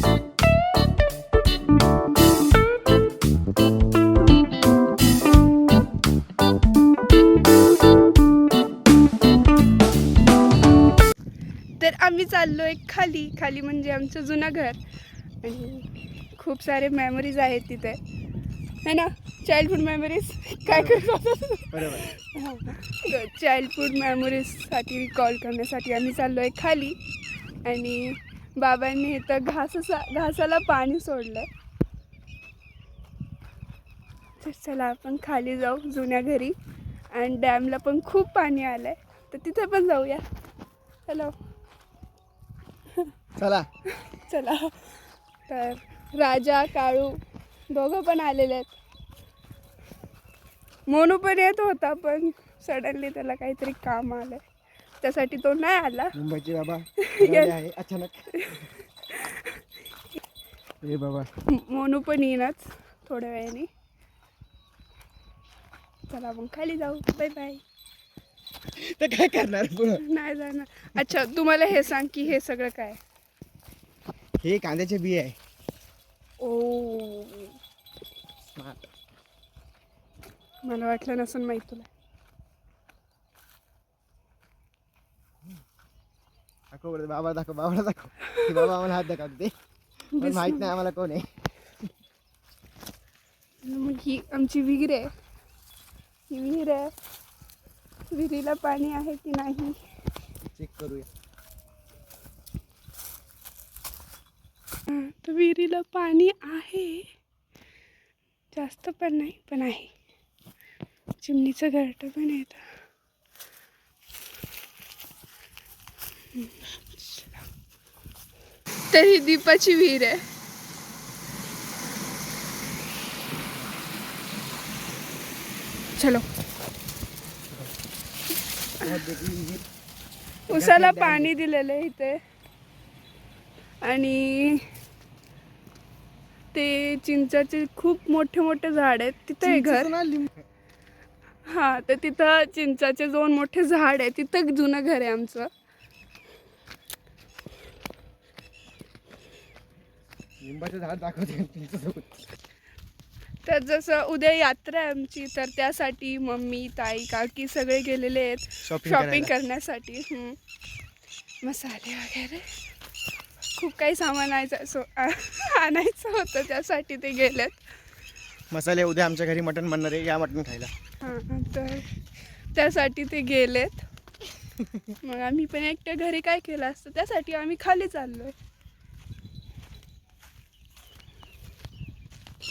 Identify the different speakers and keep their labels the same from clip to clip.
Speaker 1: तर आम्ही चाललो आहे खाली. खाली म्हणजे आमचं जुनं घर. आणि खूप सारे मेमरीज आहेत तिथे. है ना? चाइल्डहुड मेमरीज काय करत चाइल्डहुड मेमरीजसाठी रिकॉल करण्यासाठी आम्ही चाललो आहे खाली. आणि बाबांनी इथं घास घासाला पाणी सोडलं तर चला आपण खाली जाऊ जुन्या घरी. आणि डॅमला पण खूप पाणी आलं आहे तर तिथे पण जाऊया. हॅलो.
Speaker 2: चला.
Speaker 1: चला. तर राजा काळू दोघं पण आलेले आहेत. मोनू पण येत होता पण सडनली त्याला काहीतरी काम आलंय. त्यासाठी तो नाही आला.
Speaker 2: मुंबईचे बाबा आहे अचानक. ए बाबा.
Speaker 1: मोनू पण येईनच थोड्या वेळाने. चला मग खाली जाऊ. बाय बाय
Speaker 2: ते काय करणार
Speaker 1: नाही जाणार. अच्छा तुम्हाला हे सांग की हे सगळं काय?
Speaker 2: हे कांद्याचे बी आहे.
Speaker 1: ओ.
Speaker 2: स्मार्ट
Speaker 1: मला वाटलं नसून माहीत तुला.
Speaker 2: दाखव बरं, बाबा दाखव बाबाला दाखव. ते बाबा आम्हाला हात दाखवते पण माहीत नाही आम्हाला कोण आहे.
Speaker 1: मग ही आमची विहीर आहे. ही विहीर आहे. विहिरीला पाणी आहे की नाही?
Speaker 2: चेक करूया.
Speaker 1: तर विहिरीला पाणी आहे. जास्त पण नाही पण आहे. चिमणीचं घरटं पण येत तर ही दीपाची विहीर आहे. चलो. उसाला पाणी दिलेलं आहे इथे. आणि ते चिंचाचे खूप मोठे मोठे झाड आहेत. तिथे आहे घर. हा तर तिथं चिंचाचे दोन मोठे झाड आहे तिथं जुनं घर आहे आमचं.
Speaker 2: लिंबाचं झाड दाखवते.
Speaker 1: तर जसं उद्या यात्रा आहे आमची तर त्यासाठी मम्मी ताई काकी सगळे गेलेले आहेत
Speaker 2: Shopping
Speaker 1: शॉपिंग
Speaker 2: करायला.
Speaker 1: करण्यासाठी हम्म. मसाले वगैरे खूप काही सामान आणायचं सो आणायचं होतं त्यासाठी ते गेलेत
Speaker 2: मसाले उद्या आमच्या घरी मटण बनणार आहे या मटण खायला
Speaker 1: हां तर त्यासाठी ते गेलेत मग आम्ही पण एकट्या घरी काय केलं असतं त्यासाठी आम्ही खाली चाललोय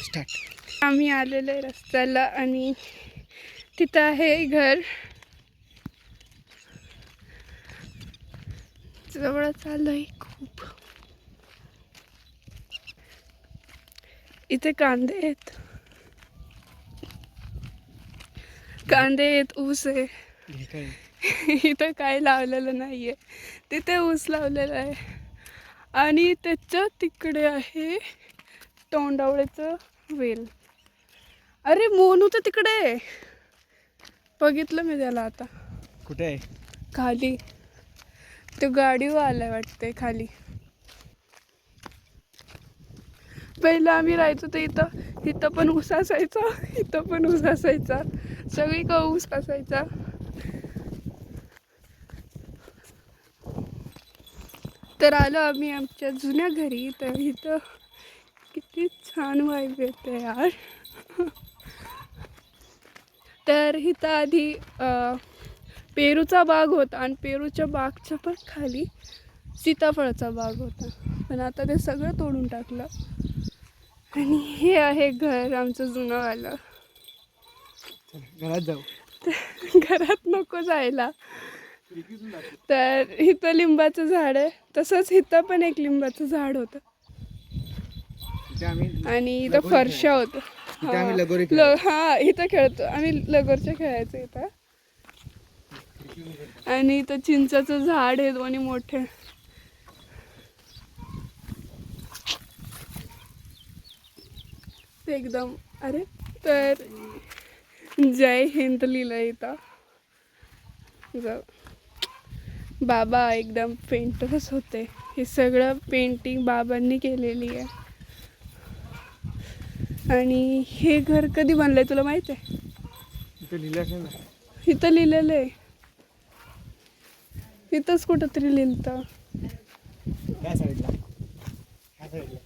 Speaker 2: स्टार्ट
Speaker 1: आम्ही आलेलो आहे रस्त्याला आणि तिथं आहे घर. जवळ चाललोय खूप. इथे कांदे आहेत. कांदे आहेत ऊस आहे.
Speaker 2: काय?
Speaker 1: इथं काय लावलेलं नाहीये. तिथे ऊस लावलेलं आहे. आणि त्याच्या तिकडे आहे तोंडावळ्याचं वेल अरे मोनू तर तिकडे आहे. बघितलं मी त्याला आता.
Speaker 2: कुठे आहे?
Speaker 1: खाली. तो गाडीवर आलाय वाटते खाली. पहिलं आम्ही राहायचो तर इथं. इथं पण ऊस असायचा इथं पण ऊस असायचा. सगळीकडे ऊस असायचा. तर आलो आम्ही आमच्या जुन्या घरी. तर इथं किती छान वाईब येते यार। तर इथं आधी पेरूचा बाग होता आणि पेरूच्या बागच्या पण खाली सीताफळाचा बाग होता. पण आता ते सगळं तोडून टाकलं. आणि हे आहे घर आमचं जुनंवालं
Speaker 2: घरात जाऊ.
Speaker 1: घरात नको जायला. तर इथं लिंबाचं झाड आहे. तसंच इथं पण एक लिंबाचं झाड होतं. आणि इथं फरशा होतं. हा. हा इथं खेळतो. आम्ही लगोरच्या खेळायचो इथं. आणि इथं चिंचाचं झाड आहे दोन्ही मोठे. एकदम अरे तर जय हिंद लिहिलं इथं. ज- बाबा एकदम पेंटरच होते. हे सगळं पेंटिंग बाबांनी केलेली आहे. आणि हे घर कधी बनलंय तुला माहीत आहे?
Speaker 2: इथे लिहिलं
Speaker 1: लिहिलेलं आहे. इथंच लिहिलं
Speaker 2: साईडला. ह्या साईडला.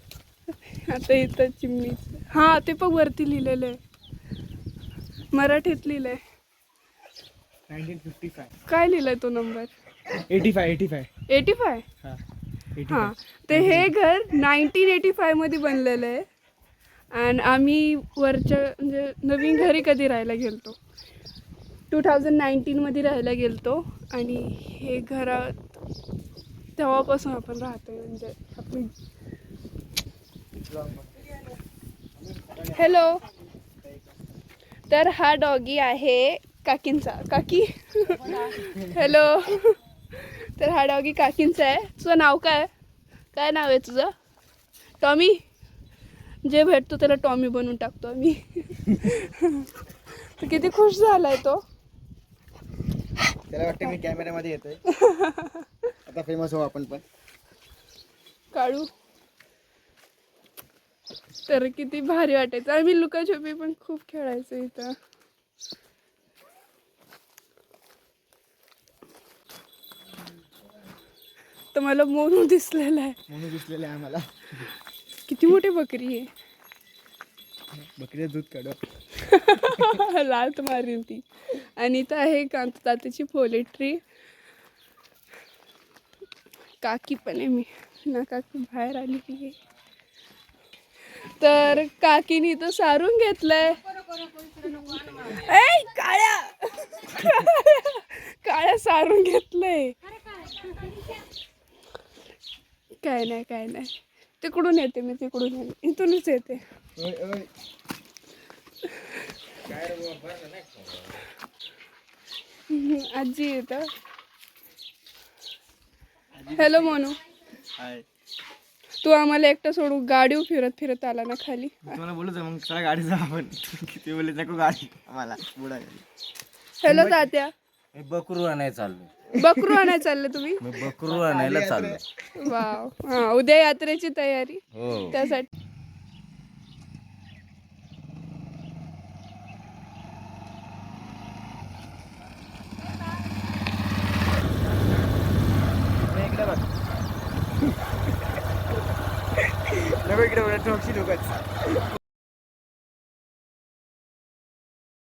Speaker 1: आता इथं चिमणी. हा ते पण वरती लिहिलेलं आहे. मराठीत लिहिलंय. काय लिहिलंय तो number?
Speaker 2: Eighty five eighty five.
Speaker 1: Eighty five?
Speaker 2: हां
Speaker 1: हां. ते हे घर नाईन्टीन एटी फायमध्ये बनलेलं आहे. आणि आम्ही वरच्या म्हणजे नवीन घरी कधी राहायला गेलतो? टू थाउजंड नाईन्टीनमध्ये राहायला गेलतो. आणि हे घरात तेव्हापासून आपण राहतोय म्हणजे आपली हॅलो तर हा डॉगी आहे काकींचा. काकी? हॅलो तर हा डॉगी काकींचा आहे. तुझं नाव काय? काय नाव आहे तुझं? टॉमी जे भेटतो त्याला टॉमी बनवून टाकतो आम्ही. किती खुश झालाय तो.
Speaker 2: त्याला वाटतं मी कॅमेऱ्यामध्ये येतोय. आता फेमस हो आपण पण.
Speaker 1: काढू तर किती भारी वाटायचं. आम्ही लुकाछुपी पण खूप खेळायचो इथं. तर मला मोनू दिसलेला आहे.
Speaker 2: म्हणून दिसलेलं आहे आम्हाला.
Speaker 1: किती मोठी बकरी आहे
Speaker 2: बकरीचं दूध काढू.
Speaker 1: लात मारीन ती. आणि इथं आहे कांत तात्याची पोलेट्री. काकी पण आहे मी. ना काकी बाहेर आली की. तर काकीने इथं सारून घेतलंय. काळ्या. काळ्या सारून घेतलंय. काय नाही काय नाही. तिकडून येते मी तिकडून येते. इथूनच येते. आजी येतं हॅलो मोनू.
Speaker 2: हाय
Speaker 1: तू आम्हाला एकटं सोडून गाडी फिरत फिरत आला ना खाली?
Speaker 2: तुम्हाला बोलू मग चला गाडी जा आपण. किती बोलले नको गाडी. आम्हाला बुडा
Speaker 1: हॅलो तात्या.
Speaker 3: मी बकरू आणायला चाललो
Speaker 1: बकरू आणायला चालले तुम्ही?
Speaker 3: मी बकरू आणायला चाललो.
Speaker 1: वाव. हा उद्या यात्रेची तयारी.
Speaker 3: हो.
Speaker 1: त्यासाठी.
Speaker 2: इकडे ठोकशी